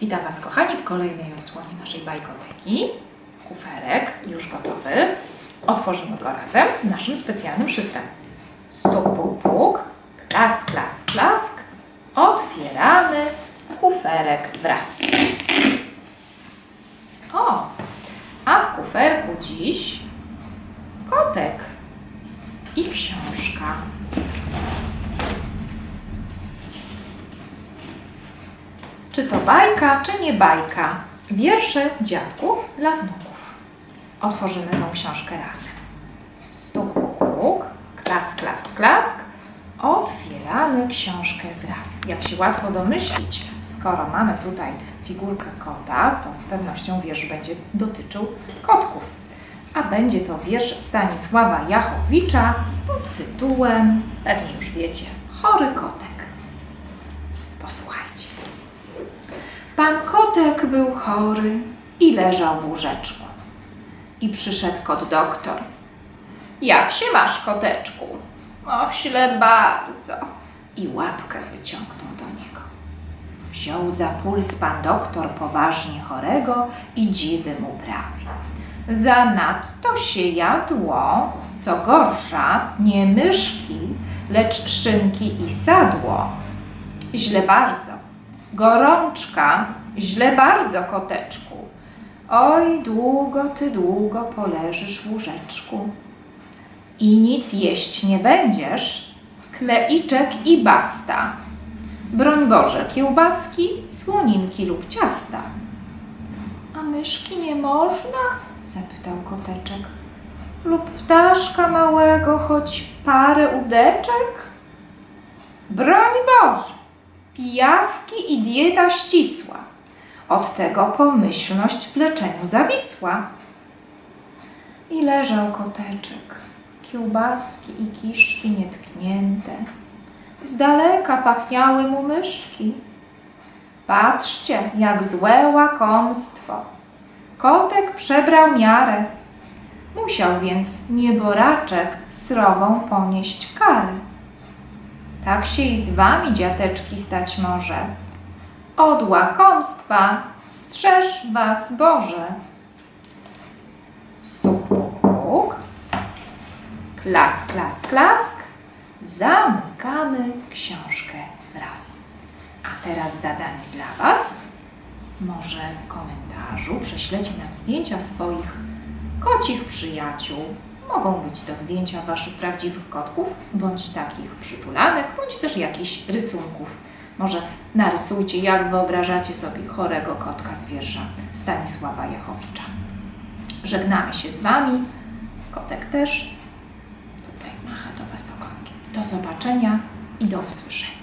Witam Was kochani w kolejnej odsłonie naszej bajkoteki. Kuferek już gotowy. Otworzymy go razem naszym specjalnym szyfrem. Stuk, puk, puk, klask, klask, klask. Otwieramy kuferek wraz. O, a w kuferku dziś kotek i książka. Czy to bajka, czy nie bajka? Wiersze dziadków dla wnuków. Otworzymy tą książkę razem. Stuk, puk, puk, klask, klask, klask. Otwieramy książkę wraz. Jak się łatwo domyślić, skoro mamy tutaj figurkę kota, to z pewnością wiersz będzie dotyczył kotków. A będzie to wiersz Stanisława Jachowicza pod tytułem, pewnie już wiecie, Chory kotek. Posłuchajcie. Pan kotek był chory i leżał w łóżeczku. I przyszedł kot doktor. Jak się masz, koteczku? O, źle bardzo. I łapkę wyciągnął do niego. Wziął za puls pan doktor poważnie chorego i dziwy mu prawi. Zanadto się jadło, co gorsza, nie myszki, lecz szynki i sadło. Źle bardzo. Gorączka, źle bardzo, koteczku. Oj, długo ty długo poleżysz w łóżeczku. I nic jeść nie będziesz, kleiczek i basta. Broń Boże, kiełbaski, słoninki lub ciasta. A myszki nie można? zapytał koteczek. Lub ptaszka małego, choć parę udeczek? Broń Boże! Pijawki i dieta ścisła. Od tego pomyślność w leczeniu zawisła. I leżał koteczek, kiełbaski i kiszki nietknięte. Z daleka pachniały mu myszki. Patrzcie, jak złe łakomstwo. Kotek przebrał miarę. Musiał więc nieboraczek srogą ponieść karę. Tak się i z wami, dziateczki, stać może. Od łakomstwa strzeż was Boże. Stuk, puk, puk. Klask, klask, klask. Zamykamy książkę wraz. A teraz zadanie dla was. Może w komentarzu prześlecie nam zdjęcia swoich kocich przyjaciół. Mogą być to zdjęcia waszych prawdziwych kotków, bądź takich przytulanek, bądź też jakichś rysunków. Może narysujcie, jak wyobrażacie sobie chorego kotka z wiersza Stanisława Jachowicza. Żegnamy się z wami. Kotek też. Tutaj macha do was ogonkiem. Do zobaczenia i do usłyszenia.